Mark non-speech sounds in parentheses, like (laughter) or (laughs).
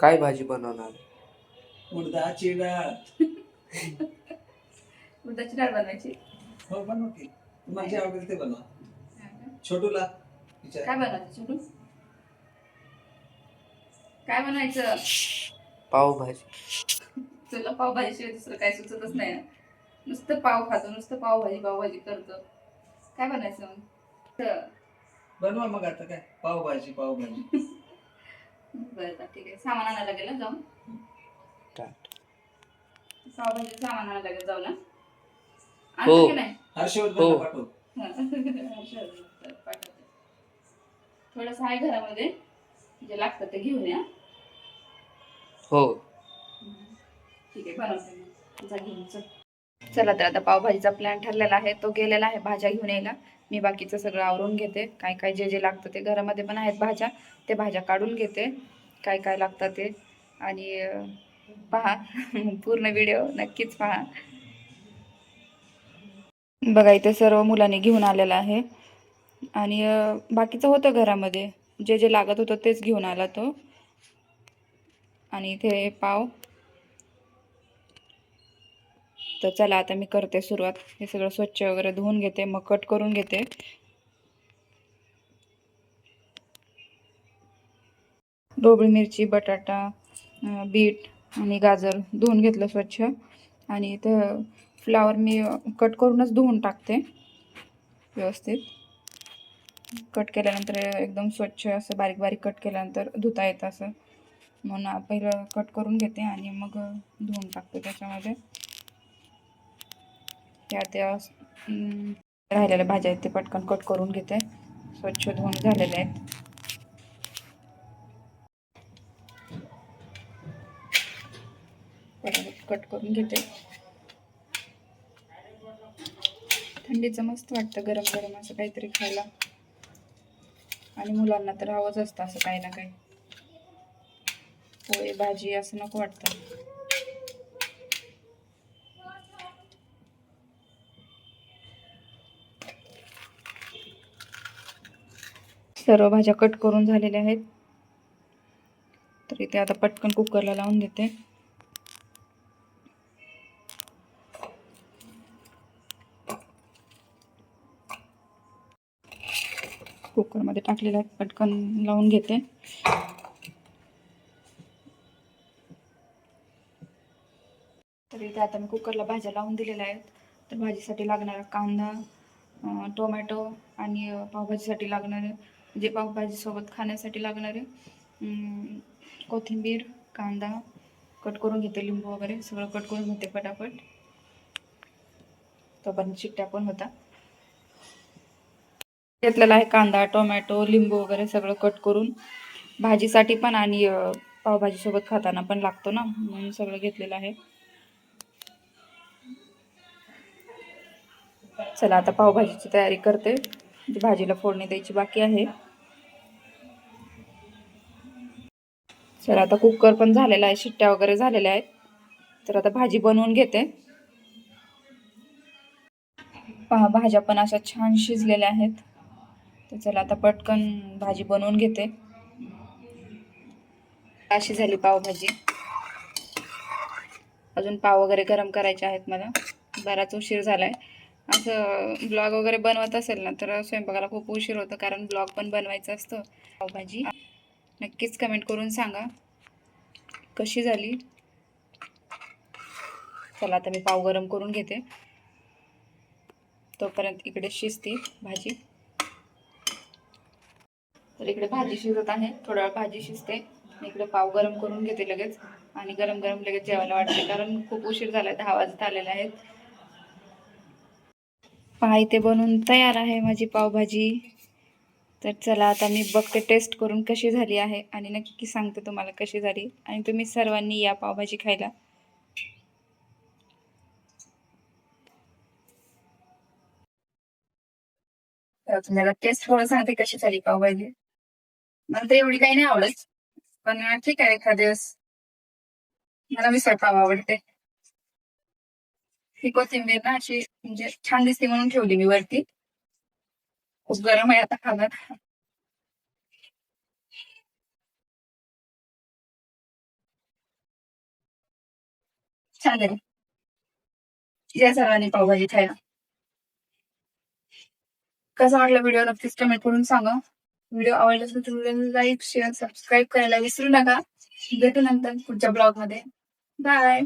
काय भाजी बनवणार? उडदाची डाळ उडदाची डाळ बनवायची. हो बनव की. तुम्हाला जे आवडेल ते बनवा. छोटूला विचार. काय बनवायचं छोटू? काय बनायचं पावभाजी. तुला पावभाजी शिवाय दुसरं काय सुचतच नाही. ना नुसतं पाव खातो नुसतं पावभाजी पावभाजी करतो. काय बनायचं मग? तर, बनवा मग आता काय? पावभाजी पावभाजी. (laughs) बरं बरं ठीक आहे. सामान आणायला लागेल हं जाऊन ताट. पावभाजी सामान आणायला लागेल जाऊ ना? हो. आणतो की नाही? हर्षवर्धन हो. पाठव. पाठवते. थोडस आहे घरामध्ये. जे लागतं ते घेऊन या. हो. ठीक आहे बनवते मी. जा घेऊन चल. चला तर आता पावभाजीचा प्लॅन ठरलेला आहे. तो गेलेला आहे भाज्या घेऊन यायला. मी बाकीचं सगळं आवरून घेते. काय काय जे जे लागतं ते. घरामध्ये पण आहेत भाज्या. ते भाज्या काढून घेते. काय काय लागतं ते. आणि पहा (laughs) पूर्ण व्हिडिओ नक्कीच पहा. बघा इथे सर्व मुलांनी घेऊन आलेलं आहे. आणि बाकीचं होतं घरामध्ये. जे जे लागत होतं तेच घेऊन आला तो. आणि इथे पाव. तर चला आता मी करते सुरुवात. हे सगळं स्वच्छ वगैरे धुवून घेते मग कट करून घेते. ढोबळी मिरची बटाटा बीट आणि गाजर धुवून घेतलं स्वच्छ. आणि इथं फ्लावर मी कट करूनच धुवून टाकते व्यवस्थित. कट केल्यानंतर एकदम स्वच्छ असं बारीक बारीक कट केल्यानंतर धुता येतं असं. म्हणून पहिलं कट करून घेते आणि मग धुवून टाकते त्याच्यामध्ये. त्या त्या राहिलेल्या भाज्या आहेत ते पटकन कट करून घेते. स्वच्छ धुवून झालेले आहेत. पटापट कट करून घेते. थंडीचं मस्त वाटतं गरम गरम असं काहीतरी खायला. आणि मुलांना तर हवंच असतं असं काही ना काही. पोळी भाजी असं नको वाटतं. सर्व भाज्या कट करून झालेल्या आहेत. तर इथे आता पटकन कुकरला लावून देते. कुकरमध्ये टाकलेला आहे पटकन लावून घेते. तर इथे आता मी कुकरला भाज्या लावून दिलेल्या आहेत. तर भाजीसाठी लागणारा कांदा टोमॅटो आणि पावभाजीसाठी लागणारे म्हणजे पावभाजीसोबत खाण्यासाठी लागणारे कोथिंबीर कांदा कट करून घेते लिंबू वगैरे सगळं कट करून घेते पटापट. तो पण चिट्ट्या पण होता. घेतलेला आहे कांदा टोमॅटो लिंबू वगैरे सगळं कट करून. भाजीसाठी पण आणि पावभाजीसोबत खाताना पण लागतो ना म्हणून सगळं घेतलेलं आहे. चला आता पावभाजीची तयारी करते. भाजीला फोडणी द्यायची बाकी आहे. चला आता कुकर पण झालेला आहे शिट्ट्या वगैरे झालेल्या आहेत. तर आता भाजी बनवून घेते. पहा भाज्या पण अशा छान शिजलेल्या आहेत. तर चला आता पटकन भाजी बनवून घेते. अशी झाली पावभाजी. अजून पाव वगैरे गरम करायचे आहेत मला. बराच उशीर झालाय. असं ब्लॉग वगैरे बनवत असेल ना तर स्वयंपाकाला खूप उशीर होतो कारण ब्लॉग पण बनवायचं असतं. पावभाजी. नक्कीच कमेंट करून सांगा. कशी झाली? चला आता मी पाव गरम करून घेते. तोपर्यंत इकडे शिजते भाजी. तर इकडे भाजी शिजत आहे. थोडा वेळ भाजी शिजते. इकडे पाव गरम करून घेते लगेच. आणि गरम गरम लगेच जेवायला वाटते. कारण खूप उशीर झाला दहा वाजत आलेले आहेत. पहा इथे बनवून तयार आहे माझी पावभाजी तर चला आता मी बघते टेस्ट करून कशी झाली आहे. आणि नक्की सांगते तुम्हाला कशी झाली. आणि तुम्ही सर्वांनी या पावभाजी खायला. तर तुम्हाला टेस्ट करून सांगते कशी झाली पावभाजी मला तर एवढी काही नाही आवडत. पण ठीक आहे एखाद दिवस. मला मिसळ पाव आवडते. ही कोथिंबीर ना अशी म्हणजे छान दिसते म्हणून ठेवली मी वरती. खूप गरम आहे आता खाण्यात. छान या सर्वांनी पावभाजी खायला. कसा वाटला व्हिडिओ नक्कीच कमेंट करून सांगा. व्हिडिओ आवडला असेल तर लाईक शेअर सबस्क्राईब करायला विसरू नका. भेटू नंतर पुढच्या ब्लॉगमध्ये बाय.